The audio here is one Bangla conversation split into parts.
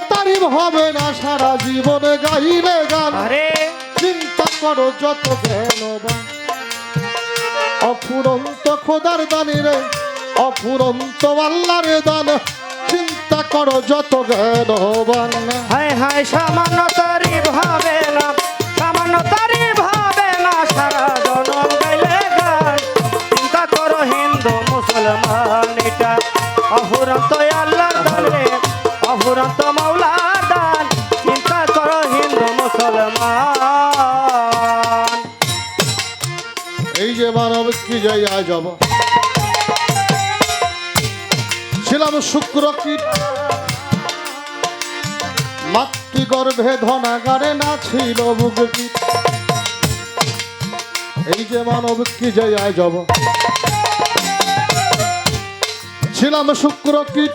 তারিফ হবে না সারা জীবনে গাইলে গান। আরে। চিন্তা করো যত জ্ঞানবান অফুরন্ত খোদার দানি রে অফুরন্ত আল্লাহর দান। চিন্তা করো যত জ্ঞানবান হায় হায় সামান্য তারিফ হবে না। যে মানব কি যাই আজ ছিলাম শুক্র কীট। মাতৃগর্ভে ধনাগারে না ছিল বুক কীট। এই যে মানব কি যাই আজ হব ছিলাম শুক্র কীট।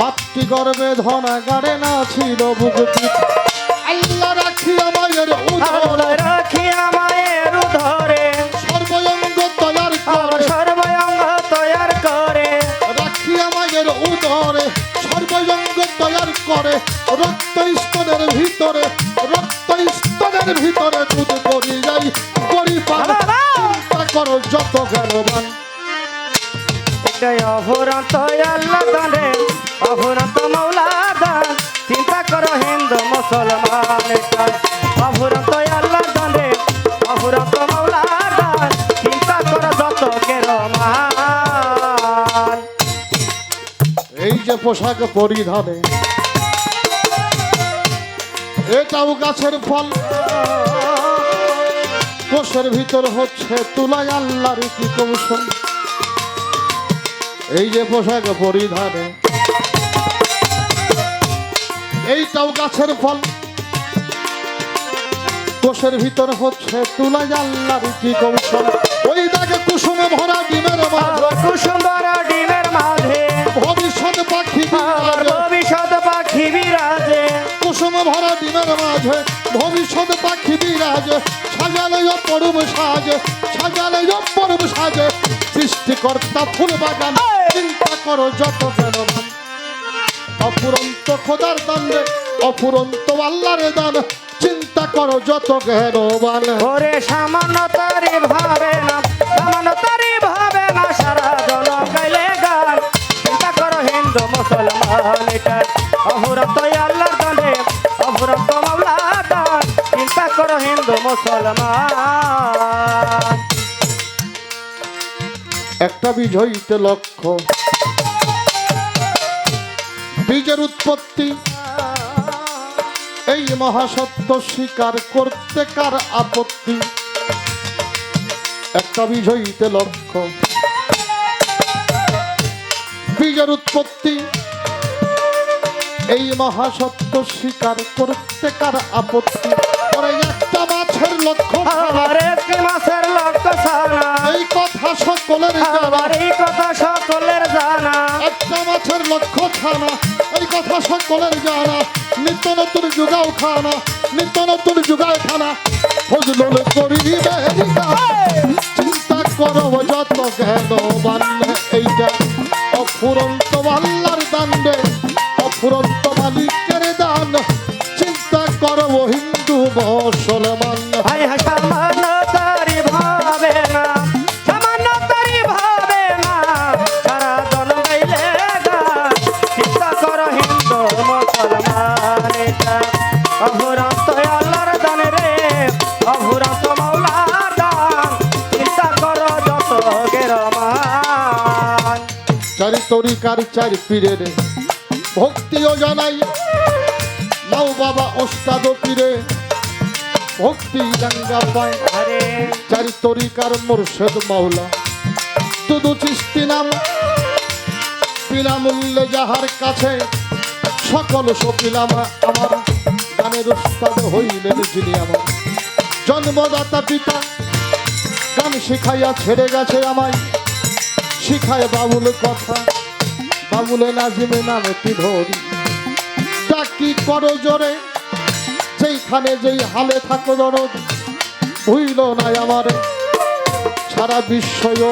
মাতৃগর্ভে ধনাগারে না ছিল বুক কীট। আল্লাহ রাখি আমাদের উদর রাখিয়া করে রক্ত স্তনের ভিতরে রক্ত স্তনের ভিতরে দুধ করি যাই করি পান চিন্তা করো যত জ্ঞানবান অভুরান্ত আল্লাহ দানে অভুরান্ত মৌলা দান। চিন্তা করো হিন্দু মুসলমান আল্লাহ দানে অভুরান্ত মৌলা দান। চিন্তা করো যত কেরমান এই যে পোশাক পরিধানে এটাও গাছের ফল। কোষের ভিতর হচ্ছে তুলাই আল্লাহর কি কৌশল? এই যে পোশাক পরিধানে। এইটাও গাছের ফল। কোষের ভিতর হচ্ছে তুলাই আল্লাহর কি কৌশল? ওই দাগে কুসুমে ভরা ডিমের মাঝে। মাঝে ভবিষ্যৎ পাখি বিরাজে সাজালে অপরূপ সাজে সাজালে অপরূপ সাজে সৃষ্টিকর্তা ফুল বাগান চিন্তা করো যত কেন অপুরন্ত খোদার দানে অপুরন্ত আল্লাহর দান চিন্তা করো যত জ্ঞানবান ওরে সামান্য তারি ভাবে না সামান্য তারি ভাবে না সারা জন গাইলে গান। চিন্তা করো হিন্দু মুসলমান এটা অহুরত আল্লাহর করো হিন্দু মুসলমান। একটা বিজয়ীতে লক্ষ্য বীজের উৎপত্তি। এই মহাসত্য স্বীকার করতে কার আপত্তি? একটা বিজয়ীতে লক্ষ্য বীজের উৎপত্তি। এই মহাসত্য স্বীকার করতে কার আপত্তি? মাছের লক্ষ্য আমার একটি মাসের লক্ষ্য সানা এই কথা সকলের জানা। আমার এই কথা সকলের জানা। একটা মাছের লক্ষ্য খানা এই কথা সকলের জানা। নিত্য নতুন যুগাও খানা। নিত্য নতুন যুগায় খানা। ফজলুল করিবে চিন্তা করো যত জ্ঞান বানলে এইটা। অফুরন্ত আল্লাহর দান্ডে অফুরন্ত মালিকের দান। চিন্তা করো হিন্দু মুসলমান অভুরান্ত মাওলার দান চিন্তা কর যত গেরমান চারি তরিকার চারি পীরের ভক্তিও জানাই। নাও বাবা ওস্তাদ পীরে ভক্তি গঙ্গা পায়। আরে। চারি তরিকার মুর্শেদ মাওলা দুদু চিস্তি নাম। বিনামূল্যে যাহার কাছে সকল সপিলাম আমার। গানের উস্তাদ হইলেন যিনি আমার। জন্মদাতা পিতা। গান শিখাইয়া ছেড়ে গেছে আমায়। শিখায় বাবুল কথা। বাবুলে নাজিমে নামে কি ধরি ডাকি করো জোরে? যেইখানে যেই হালে থাকো দরদ। ভুইল নাই আমার। সারা বিশ্বয়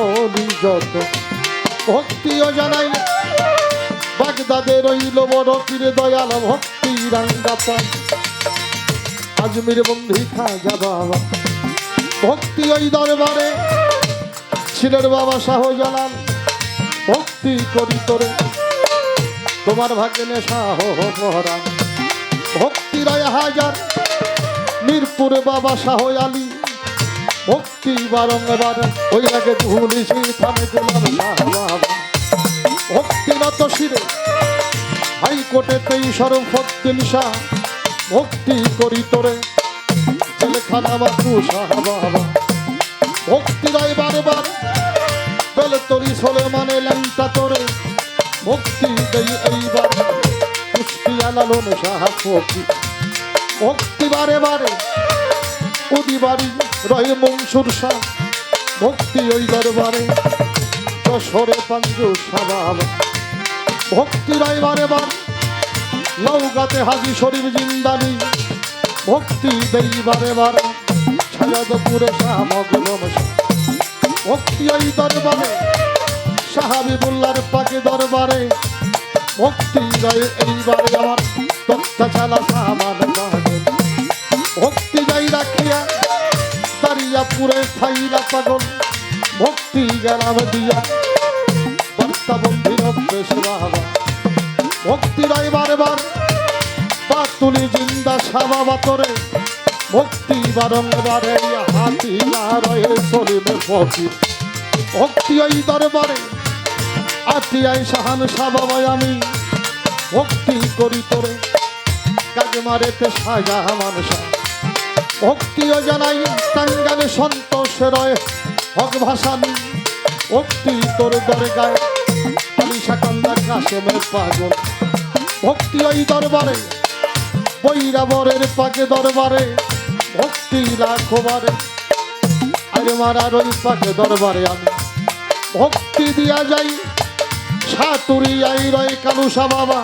যত ভক্তিও জানাই বা বাগদাদে রইল বড় পীরে, দয়াল ভক্তি রাঙ্গাপা আজমির বন্ধি খাজা বাবা ভক্তি ওই দরবারে ছিলেন বাবা শাহজালাল, ভক্তি করি তোরে। তোমার ভাগ্যে শাহ ভক্তি রায় হাজার, মিরপুরে বাবা শাহ আলী ভক্তি বারংবার ওই আগে ধুলিছি থামে গোলাম শাহ বাবা ভক্তি নত শিরে, হাইকোর্টে তেই সরফদ্দিন শাহ। ভক্তি করি তোরে। জেলখানা বাবু শাহ বাবা। ভক্তি রায় বারবার। বেলে তরি সলে মানে ল্যাংটা তোরে। ভক্তি দেই এইবার। পুষ্টি আলালন শাহ ফকি ভক্তি বারে বারে। উদি বাড়ি রয়ে মনসুর শাহ ভক্তি ওই দরবারে। যশোরে পাঞ্জু সাবাব ভক্তি রায় বারে বার। নৌকাতে হাজি শরীফ জিন্দানি। ভক্তি দেই বারে বার। ছায়াদপুরে শাহ মগলম শাহ ভক্তি ওই দরবারে সাহাবিবুল্লার পাকে দরবারে। ভক্তি গায়ে এইবারে আমার তত্তা চালা সামান ভক্তি যাই রাখিয়া দাঁড়িয়া পুরে থাইলা পাগল। ভক্তি গেলাম দিয়া। বন্ধির অভ্যেস বাবা ভক্তি রায় বারবার। পাতুলি জিন্দা সাবা বাতরে। ভক্তি বারংবারে হাতি রয়ে চলিবে ফকির ভক্তি ওই দরবারে। আটিয়াই সাহান সাবাবাই আমি। ভক্তি করি তোরে। কাজে মারেতে সাজা মানুষা। ভক্তিও জানাই টাঙ্গালে সন্তোষ রয় হক ভাসানি ভক্তি তোর দরে গায়ে আলি সাকান্দার কাশেমের পাগল। ভক্তি ওই দরবারে, বৈরাবরের পাকে দরবারে, ভক্তি লাখবারে আরে মারার ওই পাকে দরবারে আমি ভক্তি দিয়া যাই, সাতুরি আই রয় কালুসা বাবা,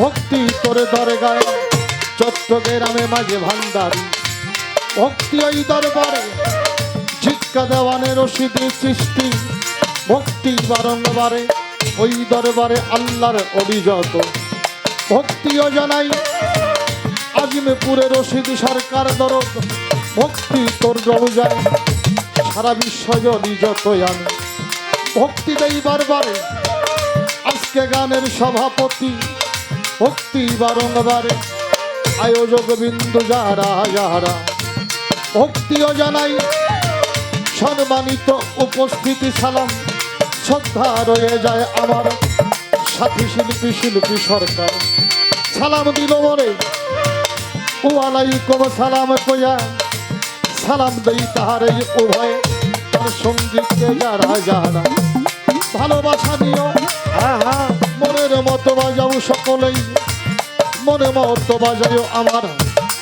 ভক্তি তোরে দরে গায়ে চট্টগ্রামে মাঝে ভান্ডারি। ভক্তি ওই দরবারে, ঝিক্কা দেওয়ানের রশিদি সৃষ্টি, ভক্তি বারংবারে ওই দরবারে আল্লাহর অভিযত ভক্তিও জানাই। আজিমেপুরে রশিদ সরকার দরদ, ভক্তি তোর রোজায় সারা বিশ্ব জলি আমি ভক্তি দেই বারবারে, আজকে গানের সভাপতি। ভক্তি বারংবারে, আয়োজক বিন্দু যারা যারা। ভক্তিও জানাই, সম্মানিত উপস্থিতি সালাম। শ্রদ্ধা রয়ে যায় আমার। সাথী শিল্পী শিল্পী সরকার। সালাম দিল মরে। ওয়ালাইকুম সালাম কয়া সালাম দেই তাহার উভয়। তার সঙ্গীতকে যারা যারা ভালোবাসা দিও। আহা, মনের মতো বাজাও সকলেই। মনে মতো বাজাও আমার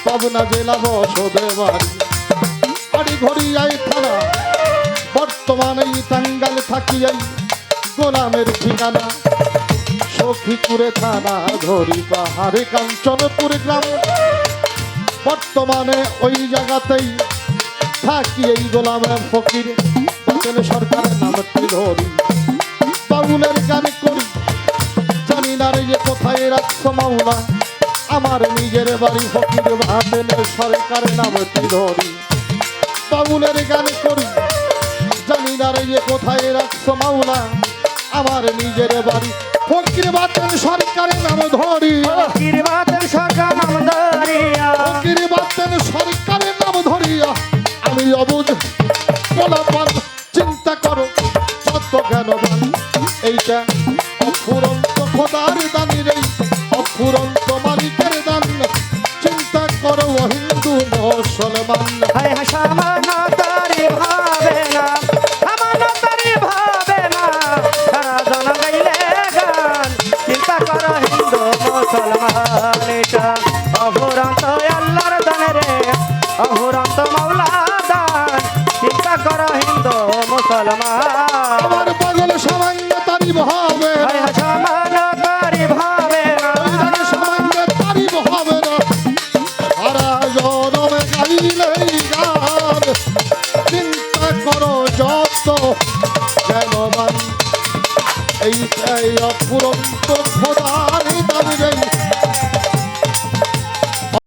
পাবনা জেলা বসদে বাড়ি আড়ি ঘড়ি আই থানা বর্তমানে এই টাঙ্গাল থাকিয়াই গোলামের ঠিকানা। সখীপুরে থানা, ধরি পাহাড়ে কাঞ্চনপুর গ্রাম। বর্তমানে ওই জায়গাতেই থাকি এই গোলামের ফকির। বচন সরকারের নামটি ধরি। বাউলের গান করি। জানি না রে যে কোথায় রাখছো মাওলা। আমার নিজের বাড়ি ফকির ভাবেন সরকারের নামটি ধরি। বাউলের গান করি। জানি না রে যে কোথায় রাখছো মাওলা। আমার নিজের বাড়ি ফকির বাতেন সরকারের নাম ধরি। কিরবাতের সরকার নাম ধরিয়া ফকির বাতেন সরকারের নাম ধরিয়া আমি অবুঝ বলাপান চিন্তা করো কত জ্ঞানবান এইটা অফুরন্ত খোদার দানির এই অফুরন্ত মালিকের দান। চিন্তা করো হিন্দু মুসলমান হায় হায় la